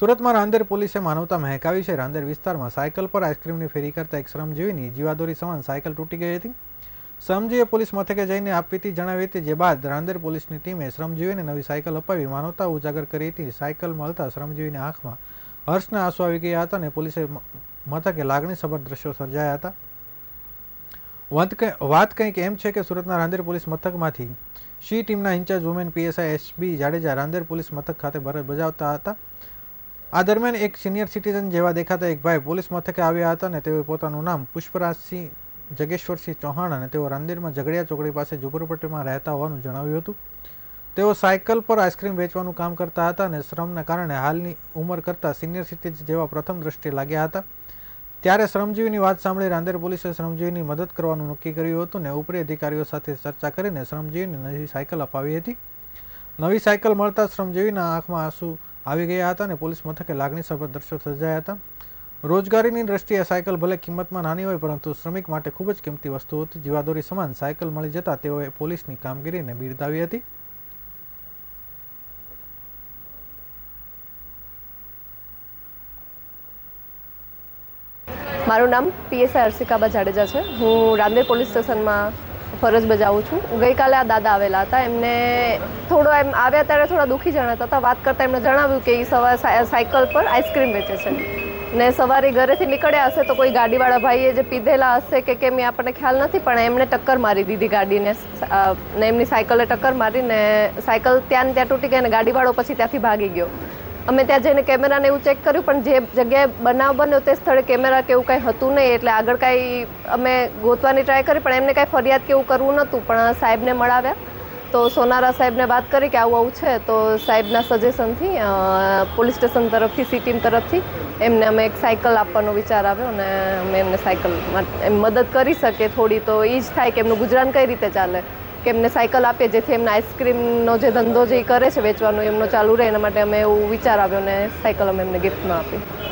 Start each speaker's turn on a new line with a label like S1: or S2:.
S1: સુરતમાં રાંદેર પોલીસે માનવતા મહેકાવી છે. રાંદેર વિસ્તારમાં સાયકલ પર આઈસ્ક્રીમની ફેરી કરતા એક શ્રમજીવીની જીવાદોરી સમાન સાયકલ તૂટી ગઈ હતી. શ્રમજીવીએ પોલીસ મથકે જઈને આપવીતી જણાવી હતી, જે બાદ રાંદેર પોલીસની ટીમે શ્રમજીવીને નવી સાયકલ અપાવી માનવતા ઉજાગર કરી હતી. સાયકલ મળતા શ્રમજીવીની આંખમાં હર્ષના આંસુ આવી ગયા હતા અને પોલીસે મથકે લાગણીસભર દ્રશ્યો સર્જાયા હતા. વાત કંઈક એમ છે કે સુરતના રાંદેર પોલીસ મથકમાંથી શી ટીમના in charge women PSI SB Jadeja Rander police મથક ખાતે ફરજ બજાવતા હતા. આ દરમિયાન એક સિનિયર સિટીઝન જેવા દેખાતા એક ભાઈ પોલીસ મથકે આવ્યા હતા અને તેઓએ પોતાનું નામ પુષ્પરાજસિંહ જગેશ્વરસિંહ ચૌહાણ અને તેઓ રાંદેરમાં ઝઘડિયા ચોકડી પાસે ઝુંપડપટ્ટીમાં રહેતા હોવાનું જણાવ્યું હતું. તેઓ સાયકલ પર આઈસ્ક્રીમ વેચવાનું કામ કરતા હતા અને શ્રમના કારણે હાલની ઉંમર કરતાં સિનિયર સિટીઝન જેવા પ્રથમ દ્રષ્ટિએ લાગ્યા હતા. ત્યારે શ્રમજીવીની વાત સાંભળી રાંદેર પોલીસે શ્રમજીવીની મદદ કરવાનું નક્કી કર્યું હતું ને ઉપરી અધિકારીઓ સાથે ચર્ચા કરીને શ્રમજીવીને નવી સાયકલ અપાવી હતી. નવી સાયકલ મળતા શ્રમજીવીના આંખમાં આંસુ આવી ગયા હતા અને પોલીસ મથકે લાગણીસભર દર્શક સર્જાયા હતા. રોજગારીની દ્રષ્ટિએ સાયકલ ભલે કિંમતમાં નાની હોય, પરંતુ શ્રમિક માટે ખૂબ જ કિંમતી વસ્તુ હતી. જીવાદોરી સમાન સાયકલ મળી જતા તેઓએ પોલીસની કામગીરીને બિરદાવી હતી.
S2: મારું નામ પીએસઆઈ અર્ષિકાબા જાડેજા છે. હું રાંદેર પોલીસ સ્ટેશનમાં ફરજ બજાવું છું. ગઈકાલે આ દાદા આવેલા હતા. એમને થોડો એમ આવ્યા ત્યારે થોડા દુઃખી જણાતા હતા. વાત કરતાં એમણે જણાવ્યું કે એ સવારે સાય- સાયકલ પર આઈસ્ક્રીમ વેચે છે. ને સવારે ઘરેથી નીકળ્યા હશે તો કોઈ ગાડીવાળા ભાઈએ જે પીધેલા હશે કે કેમ એ આપણને ખ્યાલ નથી, પણ એમણે ટક્કર મારી દીધી ગાડીને. ને એમની સાયકલે ટક્કર મારીને સાયકલ ત્યાં ત્યાં તૂટી ગઈ અને ગાડીવાળો પછી ત્યાંથી ભાગી ગયો. અમે ત્યાં જઈને કેમેરાને એવું ચેક કર્યું, પણ જે જગ્યાએ બનાવ બન્યો તે સ્થળે કેમેરા કે એવું કાંઈ હતું નહીં, એટલે આગળ કાંઈ અમે ગોતવાની ટ્રાય કરી, પણ એમને કાંઈ ફરિયાદ કે એવું કરવું નહોતું, પણ સાહેબને મળાવ્યા. તો સોનારા સાહેબને વાત કરી કે આવું આવું છે, તો સાહેબના સજેશનથી પોલીસ સ્ટેશન તરફથી સી તરફથી એમને અમે એક સાયકલ આપવાનો વિચાર આવ્યો અને અમે એમને સાયકલ એમ મદદ કરી શકીએ. થોડી તો એ જ થાય કે એમનું ગુજરાન કઈ રીતે ચાલે. કે એમને સાયકલ આપીએ જેથી એમને આઈસ્ક્રીમનો જે ધંધો જે કરે છે વેચવાનો એમનો ચાલુ રહે, એના માટે અમે એવું વિચાર આવ્યો ને સાયકલ અમે એમને ગિફ્ટમાં આપી.